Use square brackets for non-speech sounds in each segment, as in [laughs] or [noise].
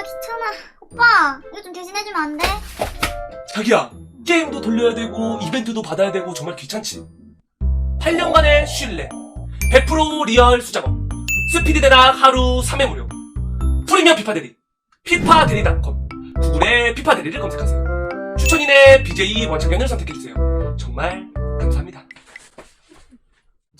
진짜 귀찮아. 오빠, 이거 좀 대신해주면 안 돼? 자기야, 게임도 돌려야 되고, 이벤트도 받아야 되고, 정말 귀찮지? 8년간의 신뢰. 100% 리얼 수작업. 스피드 대락 하루 3회 무료. 프리미엄 피파 대리. 피파 대리닷컴. 구글에 피파 대리를 검색하세요. 추천인의 BJ 원창현을 선택해주세요. 정말.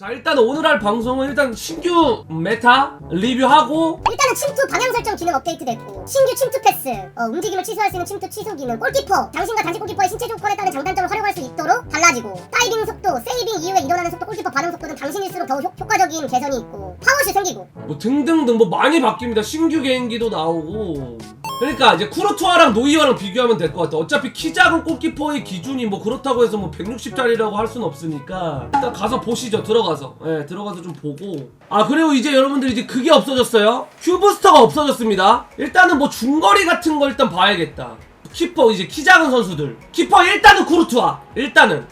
자, 일단 오늘 할 방송은 일단 신규 메타 리뷰하고, 일단은 침투 방향 설정 기능 업데이트 됐고 신규 침투 패스. 어, 움직임을 취소할 수 있는 침투 취소 기능. 골키퍼. 당신과 당신 골키퍼의 신체 조건에 따른 장단점을 활용할 수 있도록 달라지고. 다이빙 속도 세이빙 이후에 일어나는 속도 골키퍼 반응 속도 등 당신일수록 더욱 효, 효과적인 개선이 있고. 파워슛 생기고. 뭐 등등등 뭐 많이 바뀝니다. 신규 개인기도 나오고. 그러니까 이제 쿠르투아랑 노이어랑 비교하면 될 것 같아. 어차피 키 작은 골키퍼의 기준이 뭐 그렇다고 해서 뭐 160짜리라고 할 수는 없으니까 일단 가서 보시죠. 들어가서. 예, 들어가서 좀 보고. 아 그리고 이제 여러분들 이제 그게 없어졌어요. 큐브스터가 없어졌습니다. 일단은 뭐 중거리 같은 거 일단 봐야겠다. 키퍼 이제 키 작은 선수들. 키퍼 일단은 쿠르투아. 일단은.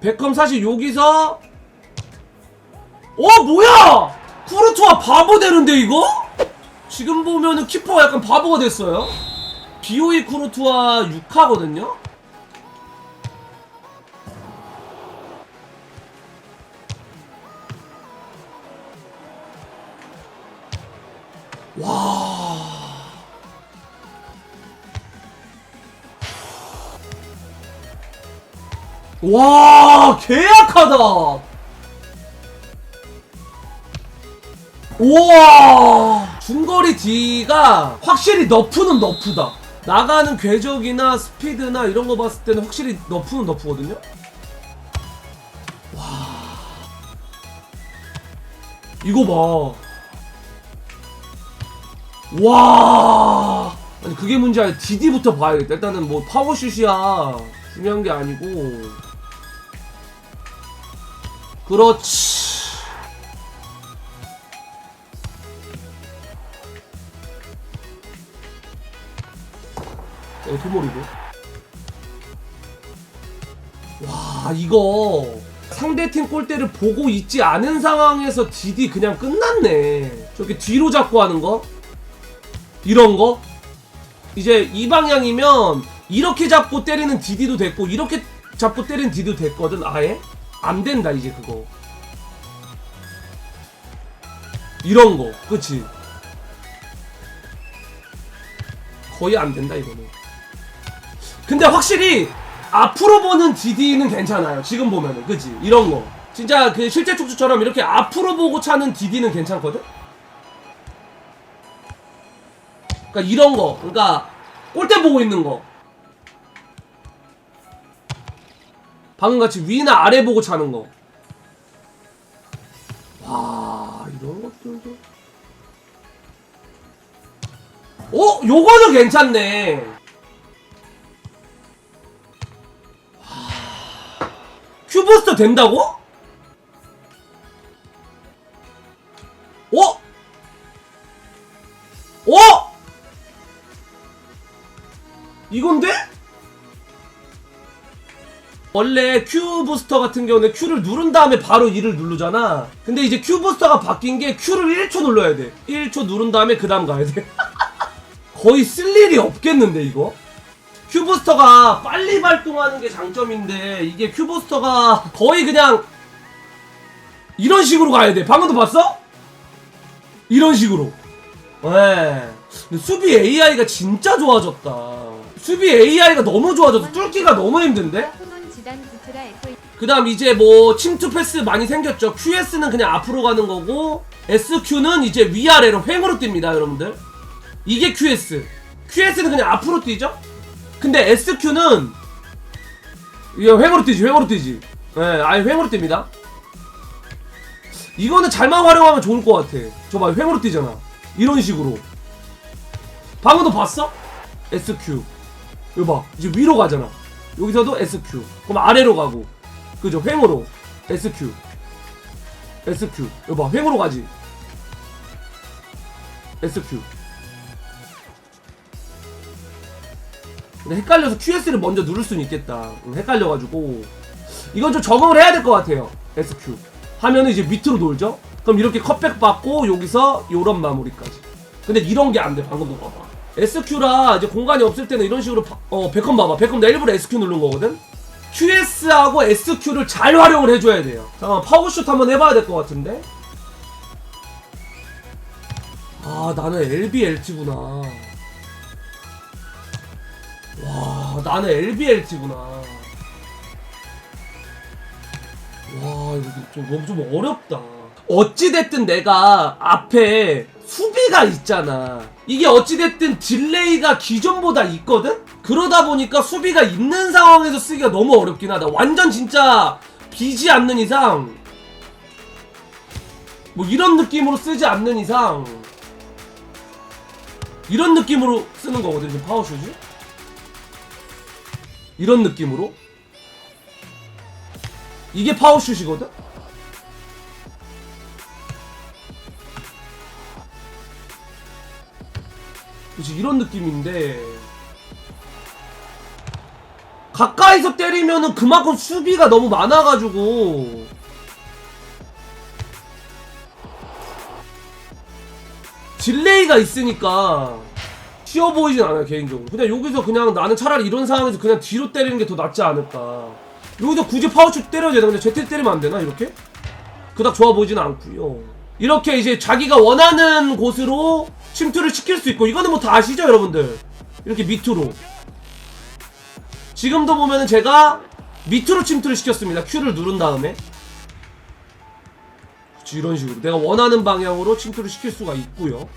베컴 사실 여기서 어 뭐야 쿠르투아 바보 되는데 이거? 지금 보면은 키퍼가 약간 바보가 됐어요 비오이 쿠르투아 6하거든요 와 와, 개약하다. 우와! 중거리 D가 확실히 너프는 너프다. 나가는 궤적이나 스피드나 이런 거 봤을 때는 확실히 너프는 너프거든요? 와. 이거 봐 와. 아니 그게 문제 아니야 DD부터 봐야겠다. 일단은 뭐 파워슛이야. 중요한 게 아니고. 그렇지 어, 토모리고. 와, 이거 상대팀 골대를 보고 있지 않은 상황에서 DD 그냥 끝났네. 저렇게 뒤로 잡고 하는 거? 이런 거? 이제 이 방향이면 이렇게 잡고 때리는 DD도 됐고 이렇게 잡고 때리는 DD도 됐거든 아예? 안 된다 이제 그거 이런 거 그치? 거의 안 된다 이거는 근데 확실히 앞으로 보는 DD는 괜찮아요. 지금 보면은 그지 이런 거 진짜 그 실제 촉수처럼 이렇게 앞으로 보고 차는 DD는 괜찮거든. 그러니까 이런 거, 그러니까 골대 보고 있는 거. 방금 같이 위나 아래 보고 차는 거. 와 이런 것들도. 어, 요거는 괜찮네. 큐브스터 된다고? 어? 어? 이건데? 원래 Q 부스터 같은 경우는 Q를 누른 다음에 바로 E를 누르잖아. 근데 이제 Q 부스터가 바뀐 게 Q를 1초 눌러야 돼. 1초 누른 다음에 그 다음 가야 돼. [laughs] 거의 쓸 일이 없겠는데 이거? 큐브스터가 빨리 발동하는 게 장점인데 이게 큐브스터가 거의 그냥 이런 식으로 가야 돼. 방금도 봤어? 이런 식으로. 네. 수비 AI가 진짜 좋아졌다. 수비 AI가 너무 좋아졌어. 뚫기가 너무 힘든데? 그 다음 이제 뭐 침투 패스 많이 생겼죠. QS는 그냥 앞으로 가는 거고 SQ는 이제 위아래로 횡으로 뜁니다, 여러분들. 이게 QS. QS는 그냥 앞으로 뛰죠? 근데 SQ는 이게 횡으로 뛰지, 횡으로 뛰지. 예, 네, 아예 횡으로 뜁니다. 이거는 잘만 활용하면 좋을 것 같아. 저 봐, 횡으로 뛰잖아. 이런 식으로. 방금도 봤어? SQ. 이거 봐, 이제 위로 가잖아. 여기서도 SQ. 그럼 아래로 가고. 그죠? 횡으로. SQ. SQ. 이거 봐, 횡으로 가지. SQ. 근데 헷갈려서 QS를 먼저 누를 수는 있겠다. 음, 헷갈려가지고. 이건 좀 적응을 해야 될 것 같아요. SQ. 하면은 이제 밑으로 돌죠? 그럼 이렇게 컷백 받고 여기서 요런 마무리까지 근데 이런 게 안 돼 방금도 봐봐 SQ라 이제 공간이 없을 때는 이런 식으로 바- 어 베컴 봐봐 베컴 나 일부러 SQ 누른 거거든 QS하고 SQ를 잘 활용을 해줘야 돼요 잠깐만 파워슛 한번 해봐야 될 것 같은데 아 나는 LBLT구나 와 나는 LBLT구나. 와 이거 좀 너무 좀 어렵다. 어찌됐든 내가 앞에 수비가 있잖아. 이게 어찌됐든 딜레이가 기존보다 있거든? 그러다 보니까 수비가 있는 상황에서 쓰기가 너무 어렵긴 하다. 완전 진짜 비지 않는 이상. 뭐 이런 느낌으로 쓰지 않는 이상. 이런 느낌으로 쓰는 거거든 지금 파워슛이 이런 느낌으로? 이게 파워슛이거든? 그치 이런 느낌인데. 가까이서 때리면은 그만큼 수비가 너무 많아가지고. 딜레이가 있으니까 쉬워 보이진 않아요 개인적으로. 그냥 여기서 그냥 나는 차라리 이런 상황에서 그냥 뒤로 때리는 게 더 낫지 않을까. 여기서 굳이 파워슛 때려야 되나? 근데 제트 때리면 안 되나 이렇게? 그닥 좋아 보이지는 않고요. 이렇게 이제 자기가 원하는 곳으로 침투를 시킬 수 있고 이거는 뭐 다 아시죠 여러분들? 이렇게 밑으로. 지금도 보면은 제가 밑으로 침투를 시켰습니다. Q를 누른 다음에. 이런 식으로. 내가 원하는 방향으로 침투를 시킬 수가 있고요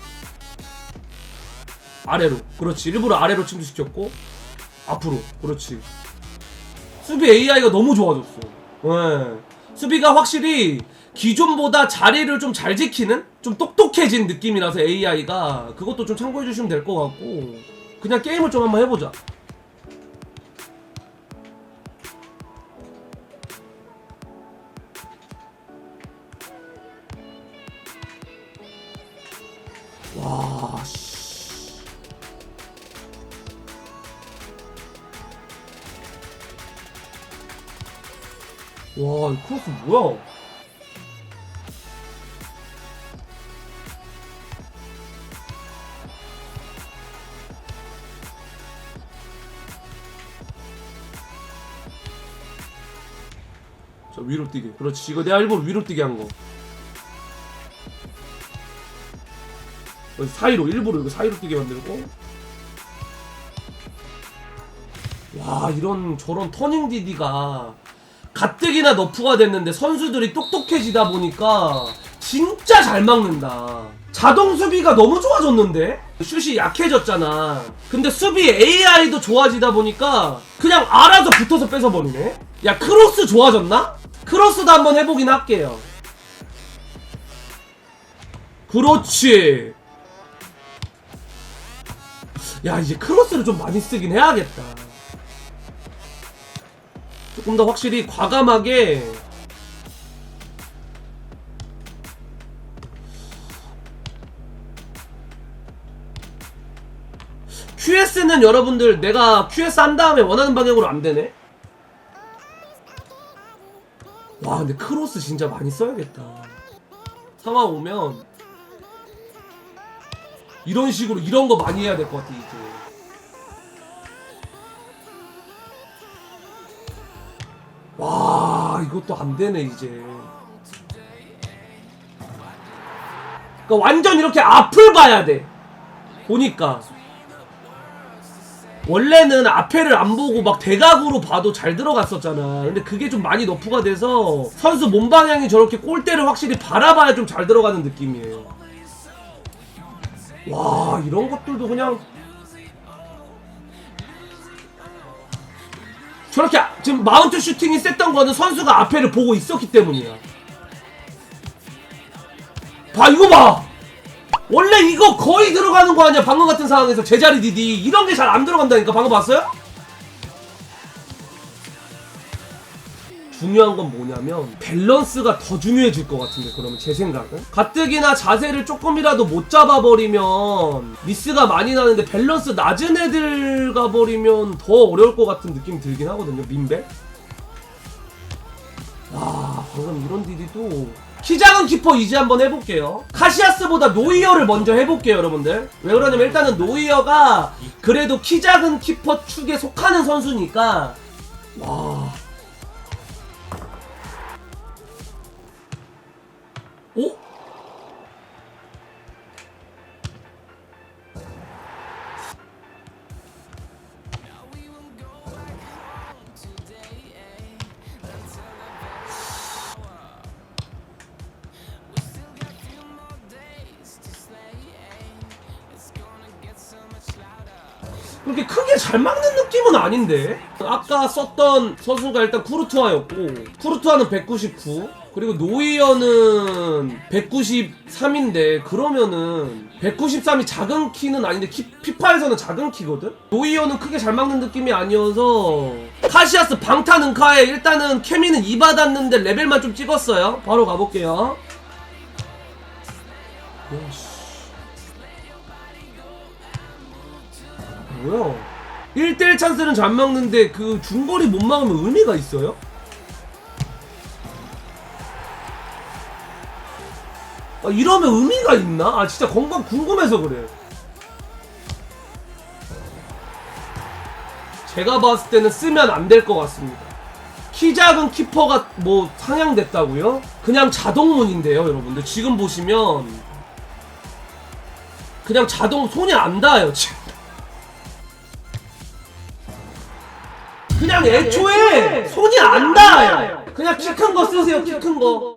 아래로. 그렇지. 일부러 아래로 침투시켰고 앞으로. 그렇지. 수비 AI가 너무 좋아졌어. 예. 수비가 확실히 기존보다 자리를 좀 잘 지키는 좀 똑똑해진 느낌이라서 AI가 그것도 좀 참고해 주시면 될 것 같고 그냥 게임을 좀 한번 해보자. 와 씨. 와, 이 크로스 뭐야? 자, 위로 뛰게. 그렇지. 이거 내가 일부러 위로 뛰게 한 거. 사이로, 일부러 이거 사이로 뛰게 만들고. 와, 이런, 저런 터닝 디디가 가뜩이나 너프가 됐는데 선수들이 똑똑해지다 보니까 진짜 잘 막는다. 자동 수비가 너무 좋아졌는데? 슛이 약해졌잖아. 근데 수비 AI도 좋아지다 보니까 그냥 알아서 붙어서 뺏어버리네? 야, 크로스 좋아졌나? 크로스도 한번 해보긴 할게요. 그렇지. 야, 이제 크로스를 좀 많이 쓰긴 해야겠다. 조금 더 확실히 과감하게 QS는 여러분들 내가 QS 한 다음에 원하는 방향으로 안 되네. 와 근데 크로스 진짜 많이 써야겠다. 상황 오면 이런 식으로 이런 거 많이 해야 될 것 같아 이제. 와 이것도 안 되네 이제. 그러니까 완전 이렇게 앞을 봐야 돼. 보니까 원래는 앞에를 안 보고 막 대각으로 봐도 잘 들어갔었잖아. 근데 그게 좀 많이 너프가 돼서 선수 몸 방향이 저렇게 골대를 확실히 바라봐야 좀 잘 들어가는 느낌이에요. 와 이런 것들도 그냥 저렇게 아- 지금 마운트 슈팅이 셌던 거는 선수가 앞에를 보고 있었기 때문이야. 봐 이거 봐. 원래 이거 거의 들어가는 거 아니야 방금 같은 상황에서 제자리 디디 이런 게 잘 안 들어간다니까 방금 봤어요? 중요한 건 뭐냐면 밸런스가 더 중요해질 것 같은데 그러면 제 생각은 가뜩이나 자세를 조금이라도 못 잡아버리면 미스가 많이 나는데 밸런스 낮은 애들 가버리면 더 어려울 것 같은 느낌이 들긴 하거든요 민백 와 방금 이런 디디도 키 작은 키퍼 이제 한번 해볼게요. 카시아스보다 노이어를 먼저 해볼게요, 여러분들. 왜 그러냐면 일단은 노이어가 그래도 키 작은 키퍼 축에 속하는 선수니까. 와. 오? 그렇게 크게 잘 막는 느낌은 아닌데 아까 썼던 선수가 일단 쿠르투아였고 쿠르투아는 199 그리고 노이어는 193인데 그러면은 193이 작은 키는 아닌데 키, 피파에서는 작은 키거든? 노이어는 크게 잘 막는 느낌이 아니어서 카시아스 방탄 은카에 일단은 케미는 2 받았는데 레벨만 좀 찍었어요 바로 가볼게요 뭐야? 1대1 찬스는 잘 막는데 그 중거리 못 막으면 의미가 있어요? 아, 이러면 의미가 있나? 아 진짜 건강 궁금해서 그래. 제가 봤을 때는 쓰면 안 될 것 같습니다. 키 작은 키퍼가 뭐 상향됐다고요? 그냥 자동문인데요, 여러분들. 지금 보시면 그냥 자동 손이 안 닿아요, 지금. 그냥 애초에 손이 안 닿아요. 그냥 키 큰 거 쓰세요, 키 큰 거.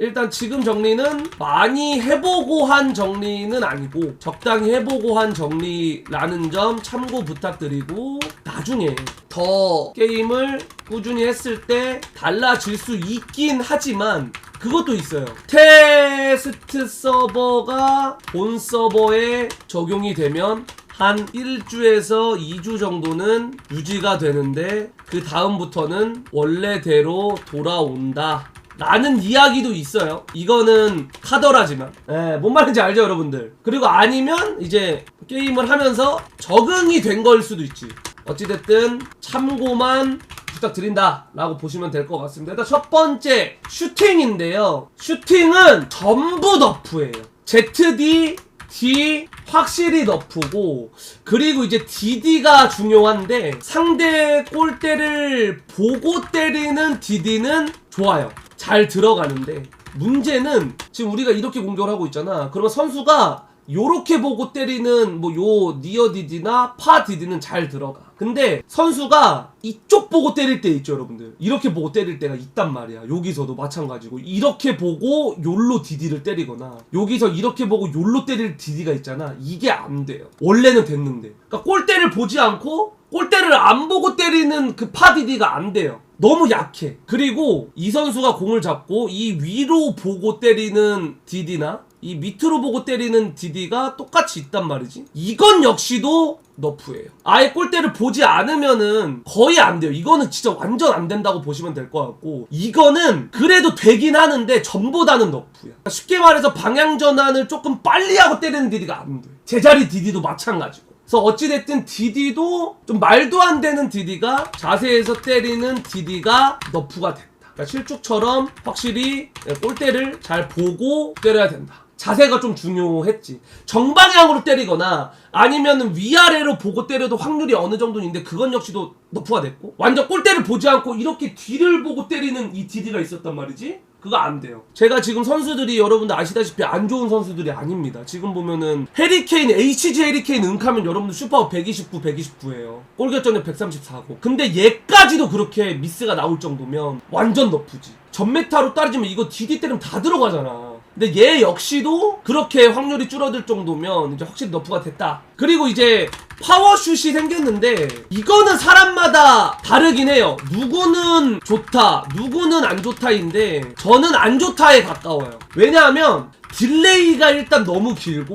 일단 지금 정리는 많이 해보고 한 정리는 아니고 적당히 해보고 한 정리라는 점 참고 부탁드리고 나중에 더 게임을 꾸준히 했을 때 달라질 수 있긴 하지만 그것도 있어요. 테스트 서버가 본 서버에 적용이 되면 한 1주에서 2주 정도는 유지가 되는데 그 다음부터는 원래대로 돌아온다. 라는 이야기도 있어요. 이거는 카더라지만. 예, 뭔 말인지 알죠, 여러분들? 그리고 아니면 이제 게임을 하면서 적응이 된 걸 수도 있지. 어찌됐든 참고만 부탁드린다 라고 보시면 될 것 같습니다. 일단 첫 번째 슈팅인데요. 슈팅은 전부 너프예요. ZD, D 확실히 너프고 그리고 이제 DD가 중요한데 상대 골대를 보고 때리는 DD는 좋아요. 잘 들어가는데 문제는 지금 우리가 이렇게 공격을 하고 있잖아. 그러면 선수가 요렇게 보고 때리는 뭐 요 니어 디디나 파 디디는 잘 들어가. 근데 선수가 이쪽 보고 때릴 때 있죠, 여러분들. 이렇게 보고 때릴 때가 있단 말이야. 여기서도 마찬가지고 이렇게 보고 욜로 디디를 때리거나 여기서 이렇게 보고 욜로 때릴 디디가 있잖아. 이게 안 돼요. 원래는 됐는데. 그러니까 골대를 보지 않고 골대를 안 보고 때리는 그 파디디가 안 돼요. 너무 약해. 그리고 이 선수가 공을 잡고 이 위로 보고 때리는 디디나 이 밑으로 보고 때리는 디디가 똑같이 있단 말이지. 이건 역시도 너프예요. 아예 골대를 보지 않으면은 거의 안 돼요. 이거는 진짜 완전 안 된다고 보시면 될 것 같고 이거는 그래도 되긴 하는데 전보다는 너프야. 쉽게 말해서 방향 전환을 조금 빨리 하고 때리는 디디가 안 돼. 제자리 디디도 마찬가지고. 그래서 어찌됐든 디디도 좀 말도 안 되는 디디가 자세에서 때리는 디디가 너프가 됐다. 그러니까 실축처럼 확실히 골대를 잘 보고 때려야 된다. 자세가 좀 중요했지. 정방향으로 때리거나 아니면 위아래로 보고 때려도 확률이 어느 정도는 있는데 그건 역시도 너프가 됐고 완전 골대를 보지 않고 이렇게 뒤를 보고 때리는 이 디디가 있었단 말이지. 그거 안 돼요. 제가 지금 선수들이 여러분들 아시다시피 안 좋은 선수들이 아닙니다. 지금 보면은 해리케인, HG 해리케인 은카면 여러분들 슈퍼 129, 129예요. 골결정력 134고. 근데 얘까지도 그렇게 미스가 나올 정도면 완전 너프지. 전메타로 따지면 이거 DD 때리면 다 들어가잖아. 근데 얘 역시도 그렇게 확률이 줄어들 정도면 이제 확실히 너프가 됐다. 그리고 이제 파워슛이 생겼는데 이거는 사람마다 다르긴 해요. 누구는 좋다, 누구는 안 좋다인데 저는 안 좋다에 가까워요. 왜냐하면 딜레이가 일단 너무 길고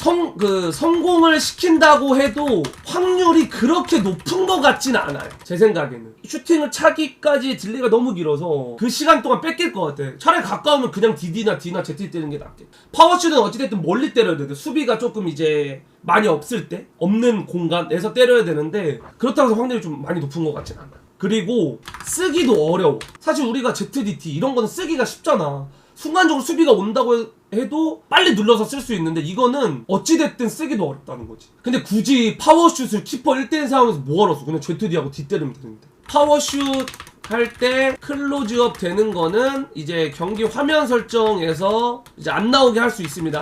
성, 그, 성공을 시킨다고 해도 확률이 그렇게 높은 것 같진 않아요. 제 생각에는. 슈팅을 차기까지 딜레이가 너무 길어서 그 시간 동안 뺏길 것 같아. 차라리 가까우면 그냥 DD나 D나 Z 때리는 게 낫게. 파워슛은 어찌됐든 멀리 때려야 돼. 수비가 조금 이제 많이 없을 때, 없는 공간에서 때려야 되는데, 그렇다고 해서 확률이 좀 많이 높은 것 같진 않아. 그리고 쓰기도 어려워. 사실 우리가 ZDT 이런 거는 쓰기가 쉽잖아. 순간적으로 수비가 온다고 해- 해도 빨리 눌러서 쓸 수 있는데 이거는 어찌됐든 쓰기도 어렵다는 거지. 근데 굳이 파워슛을 키퍼 1대1 상황에서 뭐하러 써? 그냥 ZD하고 D 때리면 되는데. 파워슛 할 때 클로즈업 되는 거는 이제 경기 화면 설정에서 이제 안 나오게 할 수 있습니다.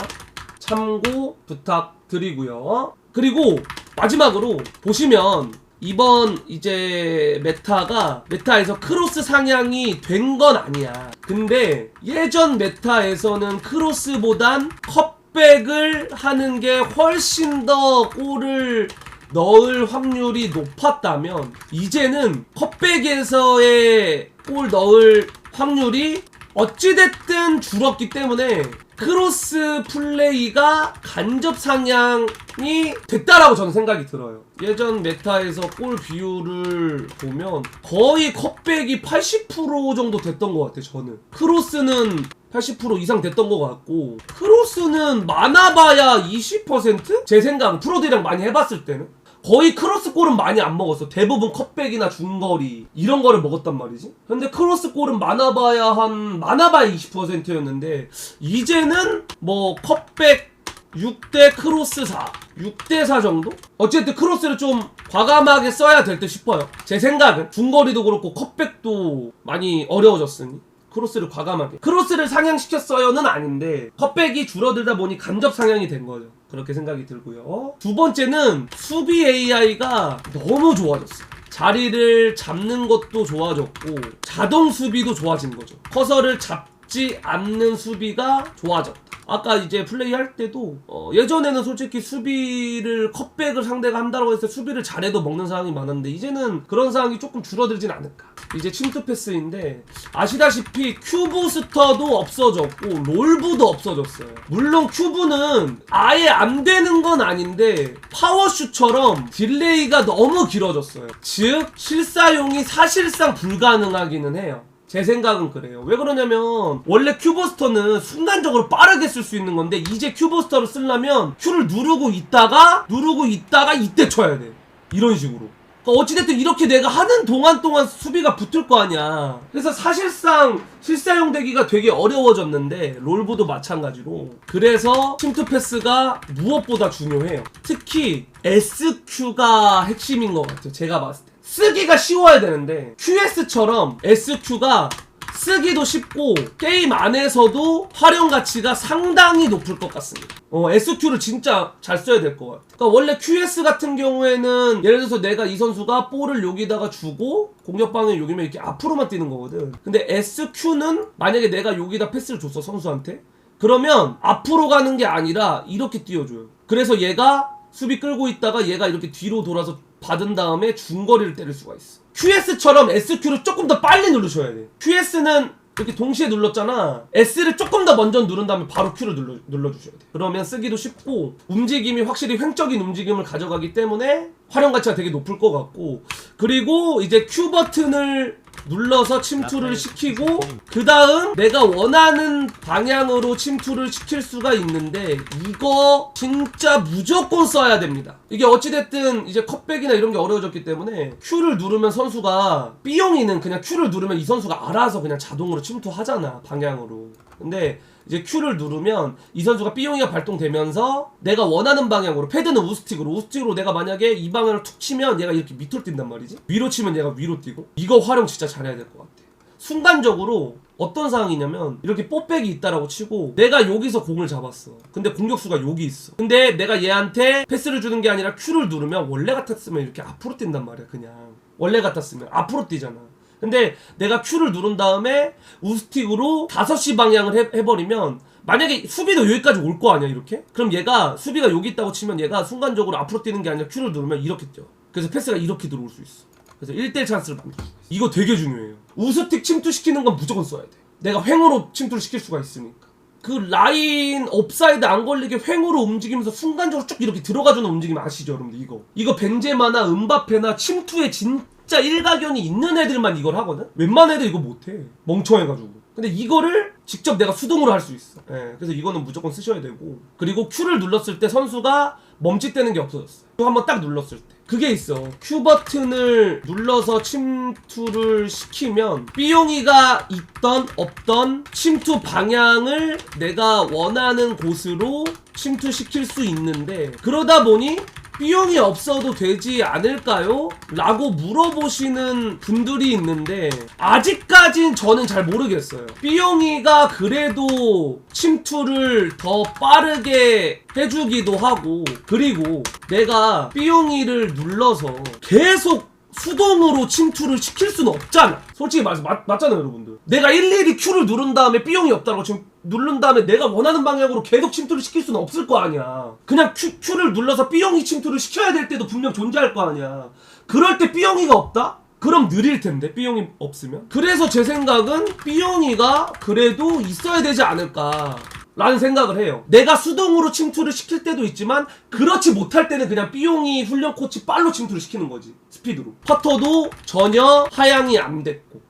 참고 부탁드리고요. 그리고 마지막으로 보시면 이번 이제 메타가 메타에서 크로스 상향이 된 건 아니야. 근데 예전 메타에서는 크로스보단 컵백을 하는 게 훨씬 더 골을 넣을 확률이 높았다면 이제는 컵백에서의 골 넣을 확률이 어찌됐든 줄었기 때문에 크로스 플레이가 간접 상향이 됐다라고 저는 생각이 들어요. 예전 메타에서 골 비율을 보면 거의 컵백이 80% 정도 됐던 것 같아요, 저는. 크로스는 80% 이상 됐던 것 같고 크로스는 많아봐야 20%? 제 생각 프로들이랑 많이 해봤을 때는 거의 크로스 골은 많이 안 먹었어. 대부분 컵백이나 중거리 이런 거를 먹었단 말이지. 근데 크로스 골은 많아봐야 한 많아봐야 20%였는데 이제는 뭐 컵백 6대 크로스 4, 6대 4 정도? 어쨌든 크로스를 좀 과감하게 써야 될 듯 싶어요. 제 생각은 중거리도 그렇고 컵백도 많이 어려워졌으니. 크로스를 과감하게 크로스를 상향시켰어요는 아닌데 컵백이 줄어들다 보니 간접 상향이 된 거죠 그렇게 생각이 들고요. 두 번째는 수비 AI가 너무 좋아졌어 자리를 잡는 것도 좋아졌고 자동 수비도 좋아진 거죠. 커서를 잡지 않는 수비가 좋아졌다 아까 이제 플레이 할 때도 어, 예전에는 솔직히 수비를 컵백을 상대가 한다고 해서 수비를 잘해도 먹는 상황이 많았는데 이제는 그런 상황이 조금 줄어들진 않을까. 이제 침투 패스인데 아시다시피 큐브스터도 없어졌고 롤브도 없어졌어요. 물론 큐브는 아예 안 되는 건 아닌데 파워슛처럼 딜레이가 너무 길어졌어요. 즉 실사용이 사실상 불가능하기는 해요 제 생각은 그래요. 왜 그러냐면 원래 큐버스터는 순간적으로 빠르게 쓸 수 있는 건데 이제 큐버스터를 쓰려면 큐를 누르고 있다가 누르고 있다가 이때 쳐야 돼. 이런 식으로. 그러니까 어찌됐든 이렇게 내가 하는 동안 동안 수비가 붙을 거 아니야. 그래서 사실상 실사용 되기가 되게 어려워졌는데 롤보도 마찬가지로. 그래서 침투 패스가 무엇보다 중요해요. 특히 SQ가 핵심인 것 같아요. 제가 봤을 때. 쓰기가 쉬워야 되는데 QS처럼 SQ가 쓰기도 쉽고 게임 안에서도 활용 가치가 상당히 높을 것 같습니다. 어, SQ를 진짜 잘 써야 될 것 같아. 그러니까 원래 QS 같은 경우에는 예를 들어서 내가 이 선수가 볼을 여기다가 주고 공격 방향 여기면 이렇게 앞으로만 뛰는 거거든. 근데 SQ는 만약에 내가 여기다 패스를 줬어 선수한테 그러면 앞으로 가는 게 아니라 이렇게 띄워줘요. 그래서 얘가 수비 끌고 있다가 얘가 이렇게 뒤로 돌아서 받은 다음에 중거리를 때릴 수가 있어. QS처럼 SQ를 조금 더 빨리 누르셔야 돼. QS는 이렇게 동시에 눌렀잖아. S를 조금 더 먼저 누른 다음에 바로 Q를 눌러, 눌러주셔야 돼. 그러면 쓰기도 쉽고 움직임이 확실히 횡적인 움직임을 가져가기 때문에 활용 가치가 되게 높을 것 같고 그리고 이제 Q 버튼을 눌러서 침투를 시키고 그 다음 내가 원하는 방향으로 침투를 시킬 수가 있는데 이거 진짜 무조건 써야 됩니다. 이게 어찌됐든 이제 컵백이나 이런 게 어려워졌기 때문에 Q를 누르면 선수가 B용이는 그냥 Q를 누르면 이 선수가 알아서 그냥 자동으로 침투하잖아 방향으로 근데 이제 Q를 누르면 이 선수가 B용이가 발동되면서 내가 원하는 방향으로 패드는 우스틱으로 우스틱으로 내가 만약에 이 방향을 툭 치면 얘가 이렇게 밑으로 뛴단 말이지. 위로 치면 얘가 위로 뛰고. 이거 활용 진짜 잘해야 될 것 같아. 순간적으로 어떤 상황이냐면 이렇게 뽀백이 있다라고 치고 내가 여기서 공을 잡았어. 근데 공격수가 여기 있어. 근데 내가 얘한테 패스를 주는 게 아니라 Q를 누르면 원래 같았으면 이렇게 앞으로 뛴단 말이야 그냥. 원래 같았으면. 앞으로 뛰잖아 근데 내가 Q를 누른 다음에 우스틱으로 5시 방향을 해, 해버리면 만약에 수비도 여기까지 올 거 아니야 이렇게? 그럼 얘가 수비가 여기 있다고 치면 얘가 순간적으로 앞으로 뛰는 게 아니라 Q를 누르면 이렇게 뛰어. 그래서 패스가 이렇게 들어올 수 있어. 그래서 1대1 찬스를 만들 수 있어. 이거 되게 중요해요. 우스틱 침투시키는 건 무조건 써야 돼. 내가 횡으로 침투를 시킬 수가 있으니까. 그 라인 업사이드 안 걸리게 횡으로 움직이면서 순간적으로 쭉 이렇게 들어가주는 움직임 아시죠 여러분들? 이거. 이거 벤제마나 은바페나 침투에 진 짜 일가견이 있는 애들만 이걸 하거든? 웬만한 애들 이거 못해. 멍청해가지고. 근데 이거를 직접 내가 수동으로 할 수 있어. 예, 그래서 이거는 무조건 쓰셔야 되고. 그리고 Q를 눌렀을 때 선수가 멈칫대는 게 없어졌어요 Q 한번 딱 눌렀을 때. 그게 있어. Q 버튼을 눌러서 침투를 시키면 삐용이가 있던 없던 침투 방향을 내가 원하는 곳으로 침투시킬 수 있는데 그러다 보니 삐용이 없어도 되지 않을까요? 라고 물어보시는 분들이 있는데 아직까진 저는 잘 모르겠어요. 삐용이가 그래도 침투를 더 빠르게 해주기도 하고 그리고 내가 삐용이를 눌러서 계속 수동으로 침투를 시킬 수는 없잖아. 솔직히 맞, 맞잖아요, 여러분들. 내가 일일이 Q를 누른 다음에 B용이 없다고 지금 누른 다음에 내가 원하는 방향으로 계속 침투를 시킬 수는 없을 거 아니야. 그냥 Q, Q를 눌러서 B용이 침투를 시켜야 될 때도 분명 존재할 거 아니야. 그럴 때 B용이가 없다? 그럼 느릴 텐데 B용이 없으면. 그래서 제 생각은 B용이가 그래도 있어야 되지 않을까. 라는 생각을 해요. 내가 수동으로 침투를 시킬 때도 있지만 그렇지 못할 때는 그냥 삐용이 훈련 코치 빨로 침투를 시키는 거지. 스피드로. 퍼터도 전혀 하향이 안 됐고.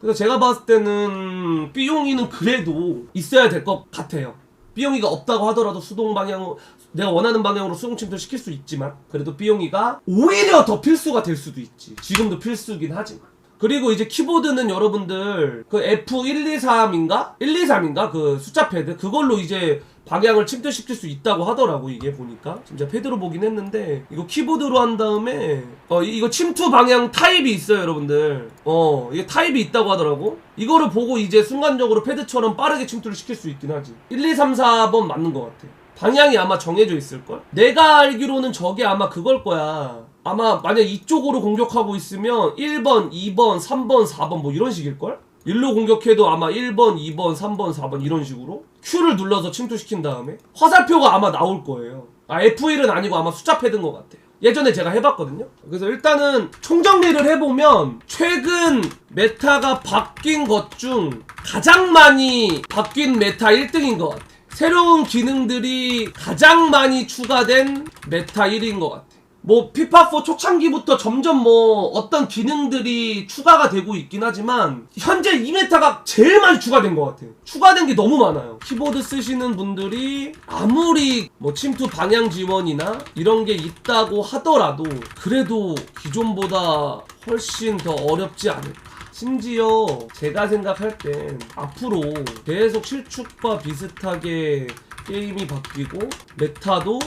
그래서 제가 봤을 때는 삐용이는 그래도 있어야 될 것 같아요. 삐용이가 없다고 하더라도 수동 방향으로 내가 원하는 방향으로 수동 침투를 시킬 수 있지만 그래도 삐용이가 오히려 더 필수가 될 수도 있지. 지금도 필수긴 하지만. 그리고 이제 키보드는 여러분들 그 F123인가? 123인가? 그 숫자 패드 그걸로 이제 방향을 침투시킬 수 있다고 하더라고 이게 보니까 진짜 패드로 보긴 했는데 이거 키보드로 한 다음에 어 이- 이거 침투 방향 타입이 있어요 여러분들 어 이게 타입이 있다고 하더라고 이거를 보고 이제 순간적으로 패드처럼 빠르게 침투를 시킬 수 있긴 하지 1, 2, 3, 4번 맞는 것 같아 방향이 아마 정해져 있을걸? 내가 알기로는 저게 아마 그걸 거야. 아마 만약 이쪽으로 공격하고 있으면 1번, 2번, 3번, 4번 뭐 이런 식일걸? 일로 공격해도 아마 1번, 2번, 3번, 4번 이런 식으로 Q를 눌러서 침투시킨 다음에 화살표가 아마 나올 거예요. 아 F1은 아니고 아마 숫자 패드인 것 같아요. 예전에 제가 해봤거든요. 그래서 일단은 총정리를 해보면 최근 메타가 바뀐 것 중 가장 많이 바뀐 메타 1등인 것 같아. 새로운 기능들이 가장 많이 추가된 메타 1인 것 같아. 뭐 피파4 초창기부터 점점 뭐 어떤 기능들이 추가가 되고 있긴 하지만 현재 이 메타가 제일 많이 추가된 것 같아요. 추가된 게 너무 많아요. 키보드 쓰시는 분들이 아무리 뭐 침투 방향 지원이나 이런 게 있다고 하더라도 그래도 기존보다 훨씬 더 어렵지 않을까. 심지어 제가 생각할 땐 앞으로 계속 실축과 비슷하게 게임이 바뀌고 메타도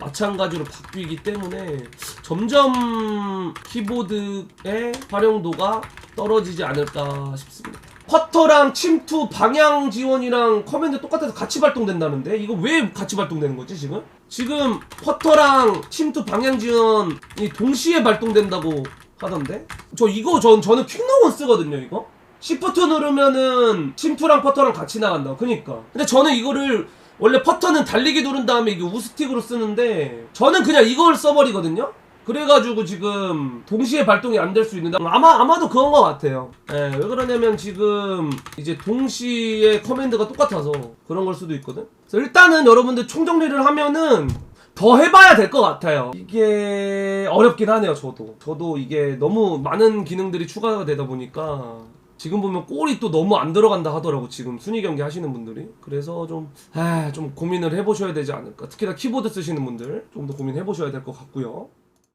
마찬가지로 바뀌기 때문에 점점 키보드의 활용도가 떨어지지 않을까 싶습니다. 쿼터랑 침투 방향 지원이랑 커맨드 똑같아서 같이 발동된다는데 이거 왜 같이 발동되는 거지 지금? 지금 쿼터랑 침투 방향 지원이 동시에 발동된다고 하던데? 저 이거 전 저는 퀵노건 쓰거든요 이거. 시프트 누르면은 침투랑 퍼터랑 같이 나간다. 그니까. 근데 저는 이거를 원래 퍼터는 달리기 누른 다음에 이게 우스틱으로 쓰는데 저는 그냥 이걸 써버리거든요. 그래가지고 지금 동시에 발동이 안 될 수 있는데 아마 아마도 그런 것 같아요. 예, 왜 그러냐면 지금 이제 동시에 커맨드가 똑같아서 그런 걸 수도 있거든. 그래서 일단은 여러분들 총정리를 하면은 더 해봐야 될 것 같아요. 이게 어렵긴 하네요, 저도. 저도 이게 너무 많은 기능들이 추가가 되다 보니까 지금 보면 골이 또 너무 안 들어간다 하더라고, 지금 순위 경기 하시는 분들이. 그래서 좀, 아, 좀 고민을 해보셔야 되지 않을까. 특히나 키보드 쓰시는 분들 좀 더 고민해보셔야 될 것 같고요.